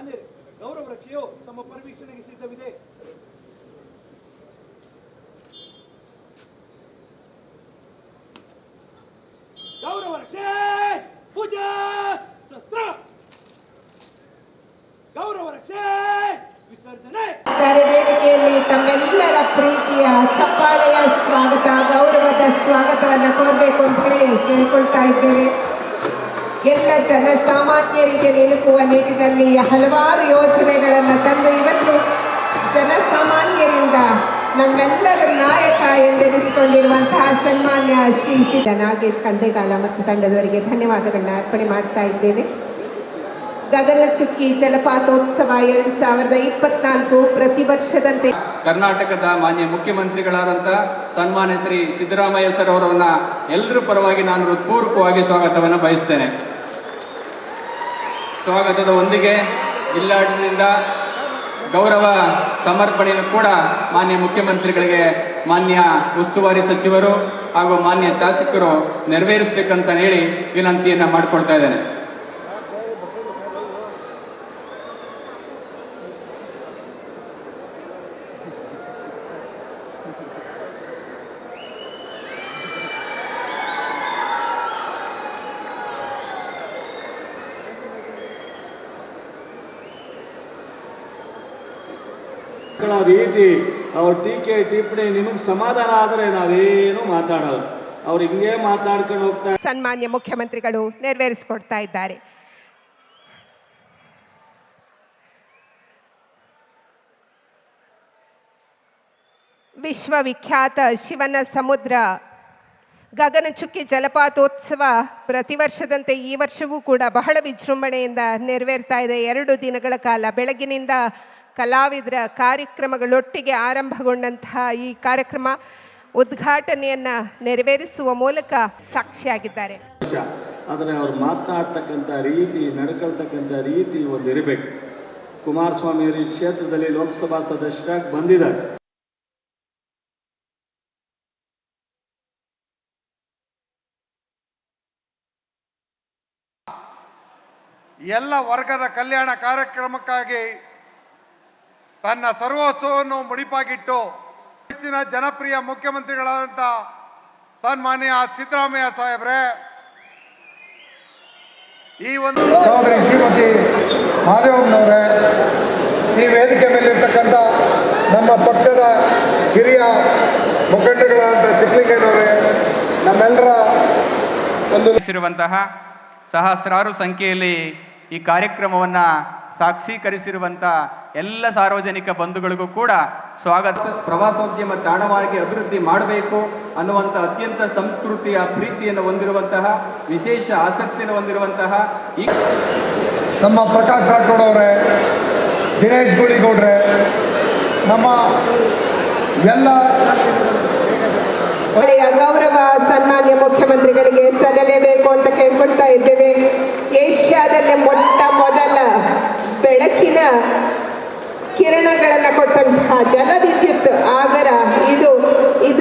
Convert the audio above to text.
ಮಾನ್ಯರೇ ಗೌರವ ರಕ್ಷೆಯು ತಮ್ಮ ಪರಿವೀಕ್ಷಣೆಗೆ ಸಿದ್ಧವಿದೆ. ಗೌರವ ರಕ್ಷೆ ಪೂಜಾ ಶಸ್ತ್ರ! ಗೌರವ ರಕ್ಷೆ, ವಿಸರ್ಜನೆ! ವೇದಿಕೆಯಲ್ಲಿ ತಮ್ಮೆಲ್ಲರ ಪ್ರೀತಿಯ ಚಪ್ಪಾಳೆಯ ಸ್ವಾಗತ, ಗೌರವದ ಸ್ವಾಗತವನ್ನು ಕೋರಬೇಕು ಅಂತ ಹೇಳಿ ಕೇಳ್ಕೊಳ್ತಾ ಇದ್ದೇವೆ. ಎಲ್ಲ ಜನಸಾಮಾನ್ಯರಿಗೆ ನಿಲುಕುವ ನಿಟ್ಟಿನಲ್ಲಿ ಹಲವಾರು ಯೋಜನೆಗಳನ್ನು ತಂದು ಇವತ್ತು ಜನಸಾಮಾನ್ಯರಿಂದ ನಮ್ಮೆಲ್ಲರ ನಾಯಕ ಎಂದೆನಿಸಿಕೊಂಡಿರುವಂತಹ ಸನ್ಮಾನ್ಯ ಶ್ರೀ ನಾಗೇಶ್ ಕಂದೆಗಾಲ ಮತ್ತು ತಂಡದವರಿಗೆ ಧನ್ಯವಾದಗಳನ್ನ ಅರ್ಪಣೆ ಮಾಡ್ತಾ ಇದ್ದೇವೆ. ಗಗನಚುಕ್ಕಿ ಜಲಪಾತೋತ್ಸವ ಎರಡು ಸಾವಿರದ ಇಪ್ಪತ್ನಾಲ್ಕು ಪ್ರತಿ ವರ್ಷದಂತೆ ಕರ್ನಾಟಕದ ಮಾನ್ಯ ಮುಖ್ಯಮಂತ್ರಿಗಳಾದಂಥ ಸನ್ಮಾನ್ಯ ಶ್ರೀ ಸಿದ್ದರಾಮಯ್ಯ ಸರ್ ಅವರನ್ನ ಎಲ್ಲರೂ ಪರವಾಗಿ ನಾನು ಹೃತ್ಪೂರ್ವಕವಾಗಿ ಸ್ವಾಗತವನ್ನು ಬಯಸ್ತೇನೆ. ಸ್ವಾಗತದ ಒಂದಿಗೆ ಜಿಲ್ಲಾಡಳಿತದಿಂದ ಗೌರವ ಸಮರ್ಪಣೆಯನ್ನು ಕೂಡ ಮಾನ್ಯ ಮುಖ್ಯಮಂತ್ರಿಗಳಿಗೆ, ಮಾನ್ಯ ಉಸ್ತುವಾರಿ ಸಚಿವರು ಹಾಗೂ ಮಾನ್ಯ ಶಾಸಕರು ನೆರವೇರಿಸಬೇಕಂತ ಹೇಳಿ ವಿನಂತಿಯನ್ನು ಮಾಡಿಕೊಳ್ತಾ ಇದ್ದೇನೆ. ಮಕ್ಕಳ ರೀತಿ ಅವ್ರ ಟೀಕೆ ಟಿಪ್ಪಣಿ ನಿಮಗೆ ಸಮಾಧಾನ ಆದರೆ ನಾವೇನು ಮಾತಾಡಲ್ಲ. ಅವ್ರು ಹಿಂಗೆ ಮಾತಾಡ್ಕೊಂಡು ಹೋಗ್ತಾ ಸನ್ಮಾನ್ಯ ಮುಖ್ಯಮಂತ್ರಿಗಳು ನೆರವೇರಿಸಿಕೊಡ್ತಾ ಇದ್ದಾರೆ. ವಿಶ್ವವಿಖ್ಯಾತ ಶಿವನ ಸಮುದ್ರ, ಗಗನಚುಕ್ಕಿ ಜಲಪಾತೋತ್ಸವ ಪ್ರತಿ ವರ್ಷದಂತೆ ಈ ವರ್ಷವೂ ಕೂಡ ಬಹಳ ವಿಜೃಂಭಣೆಯಿಂದ ನೆರವೇರ್ತಾ ಇದೆ. ಎರಡು ದಿನಗಳ ಕಾಲ ಬೆಳಗಿನಿಂದ ಕಲಾವಿದರ ಕಾರ್ಯಕ್ರಮಗಳೊಟ್ಟಿಗೆ ಆರಂಭಗೊಂಡಂತಹ ಈ ಕಾರ್ಯಕ್ರಮ ಉದ್ಘಾಟನೆಯನ್ನು ನೆರವೇರಿಸುವ ಮೂಲಕ ಸಾಕ್ಷಿಯಾಗಿದ್ದಾರೆ. ಆದರೆ ಅವ್ರು ಮಾತನಾಡ್ತಕ್ಕಂಥ ರೀತಿ ನಡ್ಕೊಳ್ತಕ್ಕಂಥ ರೀತಿ ಒಂದು ಇರಬೇಕು. ಕುಮಾರಸ್ವಾಮಿ ಅವರು ಈ ಕ್ಷೇತ್ರದಲ್ಲಿ ಲೋಕಸಭಾ ಸದಸ್ಯರಾಗಿ ಬಂದಿದ್ದಾರೆ. ಎಲ್ಲ ವರ್ಗದ ಕಲ್ಯಾಣ ಕಾರ್ಯಕ್ರಮಕ್ಕಾಗಿ ತನ್ನ ಸರ್ವಸ್ವವನ್ನು ಮುಡಿಪಾಗಿಟ್ಟು ಹೆಚ್ಚಿನ ಜನಪ್ರಿಯ ಮುಖ್ಯಮಂತ್ರಿಗಳಾದಂಥ ಸನ್ಮಾನ್ಯ ಸಿದ್ದರಾಮಯ್ಯ ಸಾಹೇಬ್ರೆ ಈ ಒಂದು ಸಹೋದರಿ ಶ್ರೀಮತಿ ಮಾದೇವಮ್ಮನವರೇ ಈ ವೇದಿಕೆ ಮೇಲಿರ್ತಕ್ಕಂಥ ನಮ್ಮ ಪಕ್ಷದ ಹಿರಿಯ ಮುಖಂಡಗಳಾದಂಥ ಚಿಕ್ಕಲಿಂಗಯ್ಯನವರೇ ನಮ್ಮೆಲ್ಲರ ಒಂದು ಸಹಸ್ರಾರು ಸಂಖ್ಯೆಯಲ್ಲಿ ಈ ಕಾರ್ಯಕ್ರಮವನ್ನು ಸಾಕ್ಷೀಕರಿಸಿರುವಂಥ ಎಲ್ಲ ಸಾರ್ವಜನಿಕ ಬಂಧುಗಳಿಗೂ ಕೂಡ ಸ್ವಾಗತ. ಪ್ರವಾಸೋದ್ಯಮ ತಾಣವಾಗಿ ಅಭಿವೃದ್ಧಿ ಮಾಡಬೇಕು ಅನ್ನುವಂಥ ಅತ್ಯಂತ ಸಂಸ್ಕೃತಿಯ ಪ್ರೀತಿಯನ್ನು ಹೊಂದಿರುವಂತಹ ವಿಶೇಷ ಆಸಕ್ತಿಯನ್ನು ಹೊಂದಿರುವಂತಹ ಈ ನಮ್ಮ ಪ್ರಕಾಶ್ ರಾಠೋಡ್ ಅವರೇ ದಿನೇಶ್ ಗುಳಿಗೌಡ್ರೆ ನಮ್ಮ ಎಲ್ಲ ಸನ್ಮಾನ್ಯ ಮುಖ್ಯಮಂತ್ರಿಗಳಿಗೆ ಸಲ್ಲಲೇಬೇಕು ಅಂತ ಕೇಳ್ಕೊಳ್ತಾ ಇದ್ದೇವೆ. ಏಷ್ಯಾದಲ್ಲೇ ಮೊಟ್ಟ ಮೊದಲ ಬೆಳಕಿನ ಕಿರಣಗಳನ್ನು ಕೊಟ್ಟಂತಹ ಜಲವಿದ್ಯುತ್ ಆಗರ ಇದು ಇದು